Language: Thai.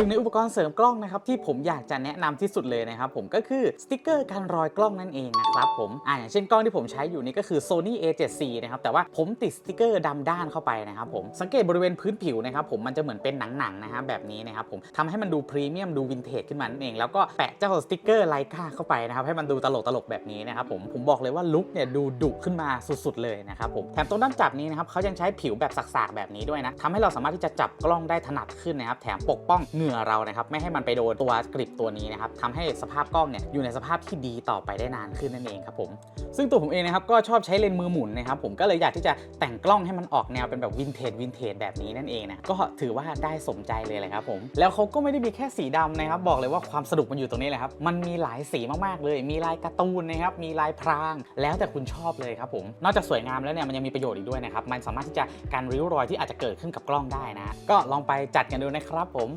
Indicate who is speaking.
Speaker 1: นึ่งในอุปกรณ์เสริมกล้องนะครับที่ผมอยากจะแนะนำที่สุดเลยนะครับผมก็คือสติกเกอร์การรอยกล้องนั่นเองนะครับผมอ่าอย่างเช่นกล้องที่ผมใช้อยู่นี่ก็คือ Sony A7C นะครับแต่ว่าผมติดสติกเกอร์ดำด้านเข้าไปนะครับผมสังเกตบริเวณพื้นผิวนะครับผมมันจะเหมือนเป็นหนังๆนะฮะแบบนี้นะครับผมทำให้มันดูพรีเมียมดูวินเทจขึ้นมานั่นเองแล้วก็แปะเจ้าสติกเกอร์ไลกาเข้าไปนะครับให้มันดูตลกๆแบบนี้นะครับผมผมบอกเลยว่าลุคเนี่ยดูดุขึ้นมาสุดๆเลยนะครับผมแถมตรงด้านจับนี้นะครับเขายังใช้ผิวแบบสักๆแบบนี้ด้วยนะทำให้เราสามารถที่จะจับกล้องได้ถนัดขึ้นนะครับแถมปกป้องเหงื่อเรานะครับไม่ให้มันไปโดนตัวกริปตัวนี้นะครับทำให้สภาพกล้องเนี่ยอยู่ในสภาพที่ดีต่อไปได้นานขึ้นนั่นเองครับผมซึ่งตัวผมเองนะครับก็ชอบใช้เลนส์มือหมุนนะครับผมก็เลยอยากที่จะแต่งกล้องให้มันออกแนวเป็นแบบวินเทจวินเทจแบบนี้นั่นเองนะก็ถือว่าได้สมใจเลยแหละครับผมแล้วเขาก็ไม่ได้มีแค่สีดำนะครับบอกเลยว่าความสนุกมันอยู่ตรงนี้แหละครับมันมีหลายสีมากๆเลย มีลายการ์ตูนนะครับมีลายพราง แล้วแต่คุณชอบเลยครับผมนอกจากสวยงามแล้วเนี่ยมันยังมีประโยชน์อีกด้วยนะครับมันสามารถที่จะการริ้วรอยที่อาจจะเกิดขึ้นกับกล้องได้นะ ก็ลองไปจัดกันดูนะครับผม